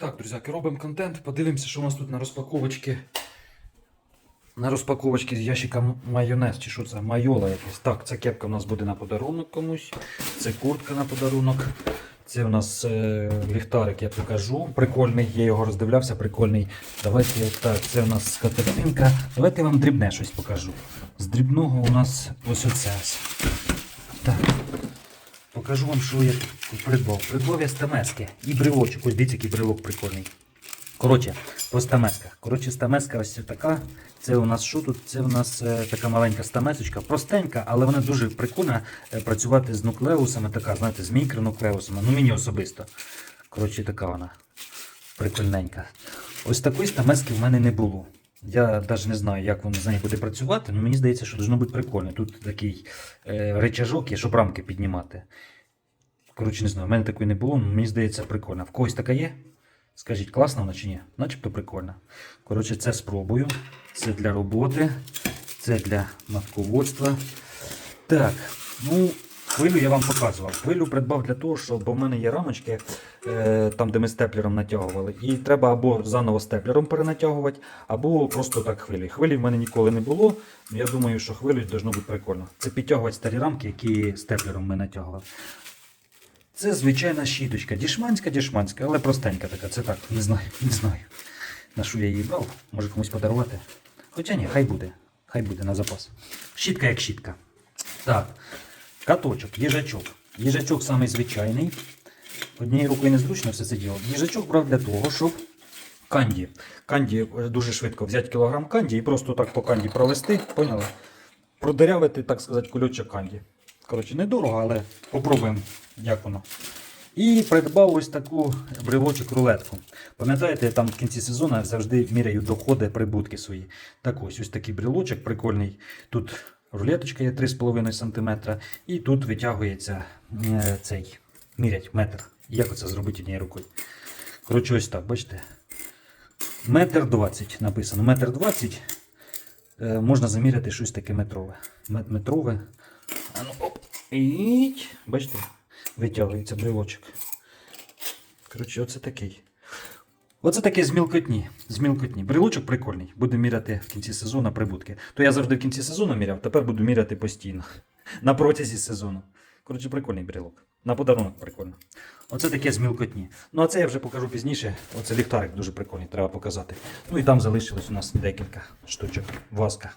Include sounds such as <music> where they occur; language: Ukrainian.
Так, друзяки, робимо контент. Подивимося, що у нас тут на розпаковочці. На розпаковочці з ящика майонез, чи що це? Майола якась. Так, ця кепка у нас буде на подарунок комусь. Це куртка на подарунок. Це у нас е, ліхтарик, я покажу. Прикольний, я його роздивлявся, прикольний. Давайте так, це у нас скатертинка. Давайте я вам дрібне щось покажу. З дрібного у нас ось оце. Так. Покажу вам, що я придбав. Придбав я стамески і брелочок. Ось дивіться, який брелок прикольний. Коротше, по стамесках. Коротше, стамеска ось така. Це у нас що тут? Це у нас е, така маленька стамесочка, простенька, але вона дуже прикольна е, працювати з нуклеусами, така, знаєте, з мікронуклеусами. Ну мені особисто. Коротше, така вона прикольненька. Ось такої стамески в мене не було. Я навіть не знаю, як воно з нею буде працювати, але мені здається, що должно бути прикольно. Тут такий е, речажок є, щоб рамки піднімати. Коротше, не знаю, в мене такої не було, але мені здається, прикольно. В когось така є? Скажіть, класна вона чи ні? Начебто прикольно. Коротше, це спробую. Це для роботи, це для матководства. Так, ну, хвилю я вам показував. Хвилю придбав для того, щоб в мене є рамочки, е, там, де ми степлером натягували. І треба або заново степлером перенатягувати, або просто так хвилі. Хвилі в мене ніколи не було. Я думаю, що хвилю должно бути прикольно. Це підтягувати старі рамки, які степлером ми натягували. Це звичайна щіточка. Дішманська, дішманська, але простенька така. Це так, не знаю, <laughs> не знаю. На що я її брав, може комусь подарувати. Хоча ні, хай буде. Хай буде на запас. Щітка як щітка. Так, каточок, їжачок. Їжачок самий звичайний. Однією рукою незручно все це діло. Їжачок брав для того, щоб канді. Канді е, дуже швидко взяти кілограм канді і просто так по канді провести, поняли? Продерявити, так сказати, кульочок канді. Коротше, недорого, але попробуємо, як воно. І придбав ось таку брелочок рулетку. Пам'ятаєте, я там в кінці сезону завжди міряю доходи, прибутки свої. Так ось ось такий брелочок прикольний. Тут рулеточка є 3,5 см, і тут витягується е, цей мірять метр. Як оце зробити однією рукою? Коротше, ось так, бачите? Метр 20 написано. Метр 20 е, можна заміряти щось таке метрове. Метрове. А ну, оп. І, бачите, витягується брелочок. Коротше, оце такий. Оце таке з мілкотні. З мілкотні. Брелочок прикольний. Буду міряти в кінці сезону прибутки. То я завжди в кінці сезону міряв, тепер буду міряти постійно. <laughs> На протязі сезону. Коротше, прикольний брелок. На подарунок прикольно. Оце таке з мілкотні. Ну а це я вже покажу пізніше. Оце ліхтарик дуже прикольний, треба показати. Ну і там залишилось у нас декілька штучок. Васка.